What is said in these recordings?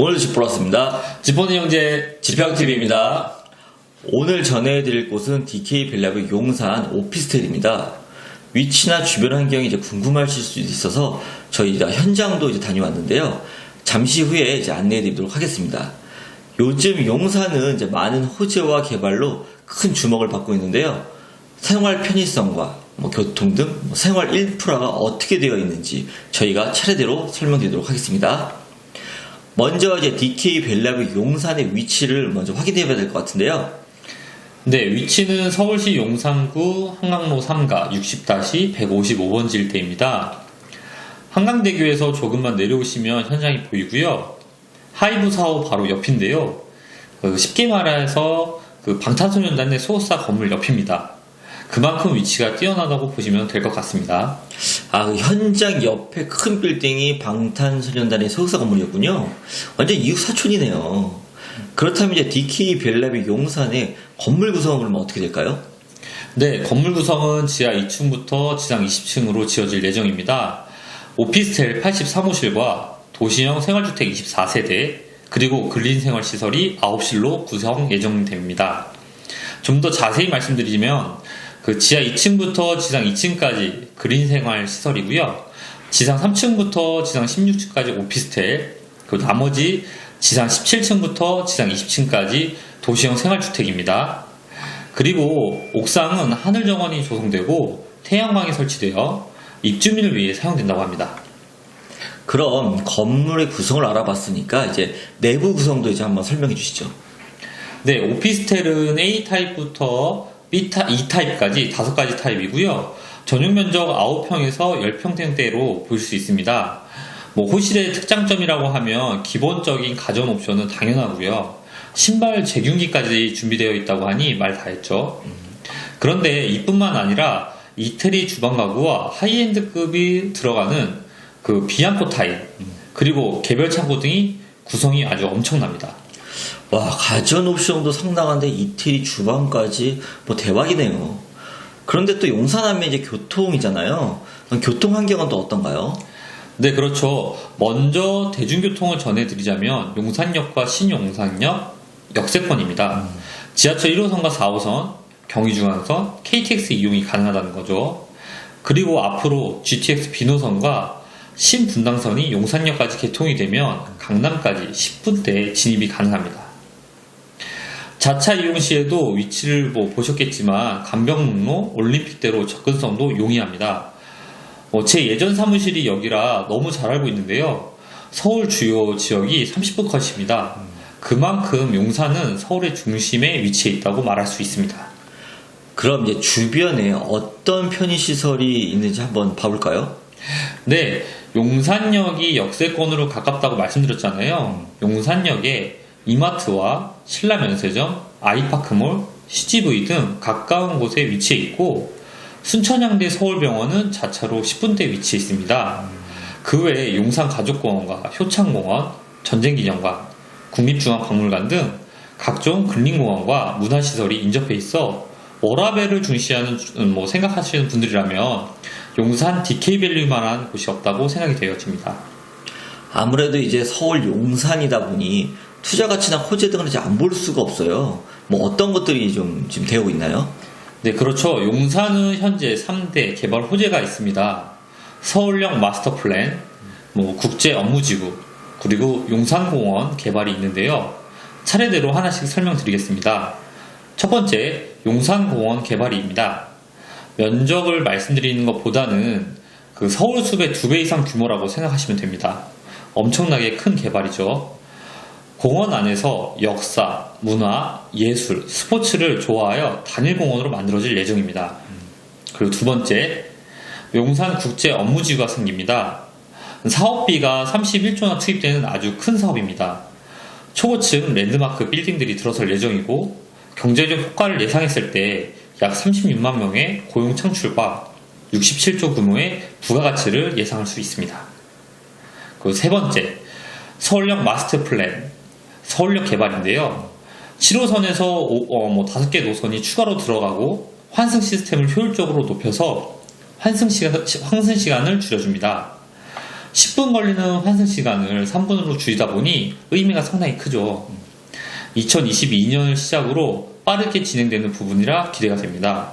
오늘도 집보았습니다 지포는 형제 지평TV입니다. 오늘 전해드릴 곳은 DK 벨라브 용산 오피스텔입니다. 위치나 주변 환경이 이제 궁금하실 수도 있어서 저희 가 현장도 이제 다녀왔는데요. 잠시 후에 이제 안내해드리도록 하겠습니다. 요즘 용산은 이제 많은 호재와 개발로 큰 주목을 받고 있는데요. 생활 편의성과 뭐 교통 등뭐 생활 인프라가 어떻게 되어 있는지 저희가 차례대로 설명드리도록 하겠습니다. 먼저 이제 DK 벨라브 용산의 위치를 먼저 확인해 봐야 될 것 같은데요. 네, 위치는 서울시 용산구 한강로 3가 60-155번지 일대입니다. 한강대교에서 조금만 내려오시면 현장이 보이고요. 하이브 사호 바로 옆인데요. 그 쉽게 말해서 그 방탄소년단의 소속사 건물 옆입니다. 그만큼 위치가 뛰어나다고 보시면 될 것 같습니다. 아, 그 현장 옆에 큰 빌딩이 방탄소년단의 소속사 건물이었군요. 완전 이웃 사촌이네요. 그렇다면 이제 DK 벨라비 용산의 건물 구성은 어떻게 될까요? 네, 건물 구성은 지하 2층부터 지상 20층으로 지어질 예정입니다. 오피스텔 83호실과 도시형 생활주택 24세대, 그리고 근린생활시설이 9실로 구성 예정됩니다. 좀 더 자세히 말씀드리면, 그 지하 2층부터 지상 2층까지 근린생활 시설이고요. 지상 3층부터 지상 16층까지 오피스텔, 그 나머지 지상 17층부터 지상 20층까지 도시형 생활주택입니다. 그리고 옥상은 하늘 정원이 조성되고 태양광이 설치되어 입주민을 위해 사용된다고 합니다. 그럼 건물의 구성을 알아봤으니까 이제 내부 구성도 이제 한번 설명해 주시죠. 네, 오피스텔은 A 타입부터 B 타, E 타입까지 다섯 가지 타입이고요. 전용 면적 9평에서 10평대로 보실 수 있습니다. 뭐 호실의 특장점이라고 하면 기본적인 가전 옵션은 당연하고요. 신발 재균기까지 준비되어 있다고 하니 말 다 했죠. 그런데 이뿐만 아니라 이태리 주방 가구와 하이엔드급이 들어가는 그 비앙코 타입 그리고 개별 창고 등이 구성이 아주 엄청납니다. 와, 가전 옵션도 상당한데 이태리 주방까지 뭐 대박이네요. 그런데 또 용산하면 이제 교통이잖아요. 교통 환경은 또 어떤가요? 네, 그렇죠. 먼저 대중교통을 전해드리자면 용산역과 신용산역 역세권입니다. 지하철 1호선과 4호선, 경의중앙선, KTX 이용이 가능하다는 거죠. 그리고 앞으로 GTX 비노선과 신분당선이 용산역까지 개통이 되면 강남까지 10분대 진입이 가능합니다. 자차 이용 시에도 위치를 뭐 보셨겠지만 간병로 올림픽대로 접근성도 용이합니다. 어, 제 예전 사무실이 여기라 너무 잘 알고 있는데요. 서울 주요 지역이 30분 컷입니다. 그만큼 용산은 서울의 중심에 위치해 있다고 말할 수 있습니다. 그럼 이제 주변에 어떤 편의시설이 있는지 한번 봐볼까요? 네, 용산역이 역세권으로 가깝다고 말씀드렸잖아요. 용산역에 이마트와 신라면세점, 아이파크몰, CGV 등 가까운 곳에 위치해 있고 순천향대 서울병원은 자차로 10분대 위치해 있습니다. 그 외에 용산가족공원과 효창공원, 전쟁기념관, 국립중앙박물관 등 각종 근린공원과 문화시설이 인접해 있어 워라벨을 중시하는 음, 뭐 생각하시는 분들이라면 용산 DK밸리만한 곳이 없다고 생각이 되어집니다. 아무래도 이제 서울 용산이다 보니 투자 가치나 호재 등을 이제 안 볼 수가 없어요. 뭐 어떤 것들이 좀 지금 되고 있나요? 네, 그렇죠. 용산은 현재 3대 개발 호재가 있습니다. 서울역 마스터 플랜, 뭐 국제 업무지구, 그리고 용산공원 개발이 있는데요. 차례대로 하나씩 설명드리겠습니다. 첫 번째, 용산공원 개발입니다. 면적을 말씀드리는 것보다는 그 서울숲의 두 배 이상 규모라고 생각하시면 됩니다. 엄청나게 큰 개발이죠. 공원 안에서 역사, 문화, 예술, 스포츠를 좋아하여 단일 공원으로 만들어질 예정입니다. 그리고 두 번째, 용산 국제 업무지구가 생깁니다. 사업비가 31조나 투입되는 아주 큰 사업입니다. 초고층 랜드마크 빌딩들이 들어설 예정이고 경제적 효과를 예상했을 때 약 36만 명의 고용 창출과 67조 규모의 부가가치를 예상할 수 있습니다. 그리고 세 번째, 서울역 마스터 플랜, 서울역 개발인데요. 7호선에서 어, 뭐 5개 노선이 추가로 들어가고 환승 시스템을 효율적으로 높여서 환승 시간, 환승 시간을 줄여줍니다. 10분 걸리는 환승 시간을 3분으로 줄이다 보니 의미가 상당히 크죠. 2022년을 시작으로 빠르게 진행되는 부분이라 기대가 됩니다.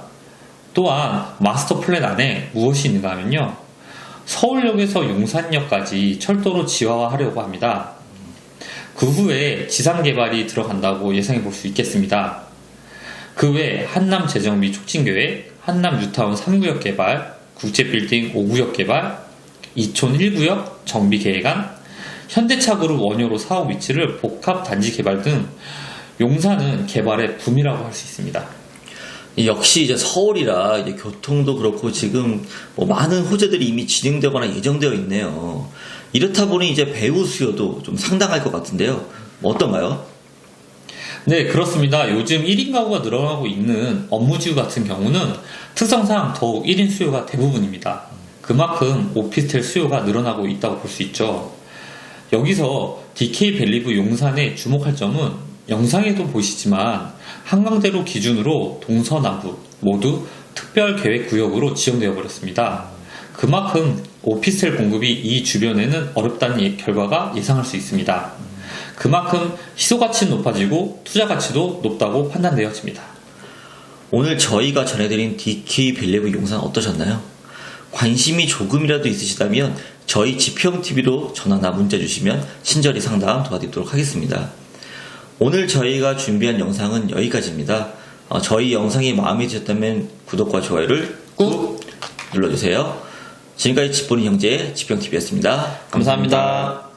또한 마스터 플랜 안에 무엇이 있는가 하면요. 서울역에서 용산역까지 철도로 지화하려고 합니다. 그 후에 지상 개발이 들어간다고 예상해 볼 수 있겠습니다. 그 외 한남 재정 및 촉진 계획, 한남 뉴타운 3구역 개발, 국제 빌딩 5구역 개발, 이촌 1구역 정비 계획안, 현대차 그룹 원효로 사업 위치를 복합 단지 개발 등 용산은 개발의 붐이라고 할 수 있습니다. 역시 이제 서울이라 이제 교통도 그렇고 지금 뭐 많은 호재들이 이미 진행되거나 예정되어 있네요. 이렇다 보니 이제 배우 수요도 좀 상당할 것 같은데요. 뭐 어떤가요? 네, 그렇습니다. 요즘 1인 가구가 늘어나고 있는 업무지구 같은 경우는 특성상 더욱 1인 수요가 대부분입니다. 그만큼 오피스텔 수요가 늘어나고 있다고 볼 수 있죠. 여기서 DK 밸리브 용산에 주목할 점은 영상에도 보시지만 한강대로 기준으로 동서남북 모두 특별 계획 구역으로 지정되어 버렸습니다. 그만큼 오피스텔 공급이 이 주변에는 어렵다는 예- 결과가 예상할 수 있습니다. 그만큼 희소 가치는 높아지고 투자 가치도 높다고 판단되어집니다. 오늘 저희가 전해드린 DK 밸리브 용산 어떠셨나요? 관심이 조금이라도 있으시다면 저희 지평TV로 전화나 문자 주시면 친절히 상담 도와드리도록 하겠습니다. 오늘 저희가 준비한 영상은 여기까지입니다. 어, 저희 영상이 마음에 드셨다면 구독과 좋아요를 꾹 눌러주세요. 지금까지 집보는 형제 지평TV였습니다 감사합니다.